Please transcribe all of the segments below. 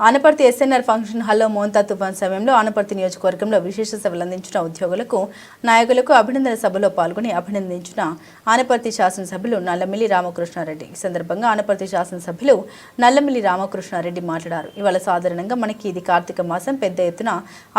Anaparthi SNR function హాల్లో మోంతా తుఫాన్ సమయంలో ఆనపర్తి నియోజకవర్గంలో విశేష సేవలు అందించిన ఉద్యోగులకు నాయకులకు అభినందన సభలో పాల్గొని అభినందించిన ఆనపర్తి శాసనసభ్యులు నల్లమిల్లి రామకృష్ణారెడ్డి. ఈ సందర్భంగా ఆనపర్తి శాసనసభ్యులు నల్లమిల్లి రామకృష్ణారెడ్డి మాట్లాడారు. ఇవాళ సాధారణంగా మనకి ఇది కార్తీక మాసం పెద్ద ఎత్తున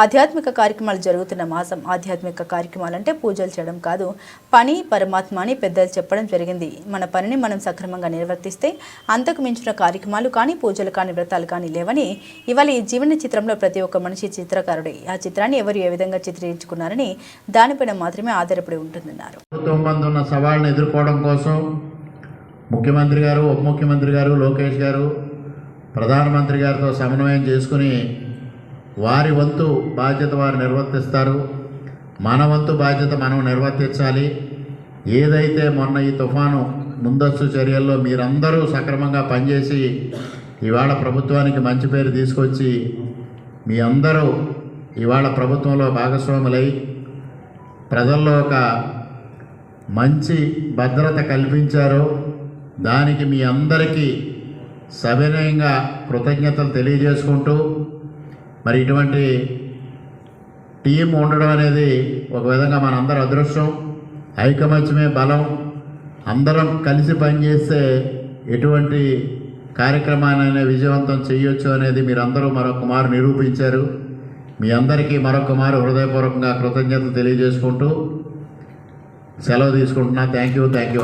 ఆధ్యాత్మిక కార్యక్రమాలు జరుగుతున్న మాసం. ఆధ్యాత్మిక కార్యక్రమాలంటే పూజలు చేయడం కాదు పని పరమాత్మ అని పెద్దలు చెప్పడం జరిగింది. మన పనిని మనం సక్రమంగా నిర్వర్తిస్తే అంతకు మించిన కార్యక్రమాలు కానీ పూజలు కానీ వ్రతాలు కానీ లేవని ఇవాళ ఈ జీవన చిత్రంలో ప్రతి ఒక్క మనిషి చిత్రకారుడే. ఆ చిత్రాన్ని ఎవరు ఏ విధంగా చిత్రించుకున్నారని దానిపైన మాత్రమే ఆధారపడి ఉంటుందన్నారు. ప్రభుత్వం మంది ఉన్న సవాళ్ళను ఎదుర్కోవడం కోసం ముఖ్యమంత్రి గారు ఉప ముఖ్యమంత్రి గారు లోకేష్ గారు ప్రధానమంత్రి గారితో సమన్వయం చేసుకుని వారి వంతు బాధ్యత వారు నిర్వర్తిస్తారు. మన వంతు బాధ్యత మనం నిర్వర్తించాలి. ఏదైతే మొన్న ఈ తుఫాను ముందస్తు చర్యల్లో మీరందరూ సక్రమంగా పనిచేసి ఇవాళ ప్రభుత్వానికి మంచి పేరు తీసుకొచ్చి మీ అందరూ ఇవాళ ప్రభుత్వంలో భాగస్వాములై ప్రజల్లో ఒక మంచి భద్రత కల్పించారో. దానికి మీ అందరికీ సవినయంగా కృతజ్ఞతలు తెలియజేసుకుంటూ మరి ఇటువంటి టీం ఉండడం అనేది ఒక విధంగా మనందరి అదృష్టం. ఐకమత్యమే బలం. అందరం కలిసి పనిచేస్తే ఎటువంటి కార్యక్రమాన్ని విజయవంతం చేయొచ్చు అనేది మీరందరూ మరొకమారు నిరూపించారు. మీ అందరికీ మరొకమారు హృదయపూర్వకంగా కృతజ్ఞతలు తెలియజేసుకుంటూ సెలవు తీసుకుంటున్నా. Thank you thank you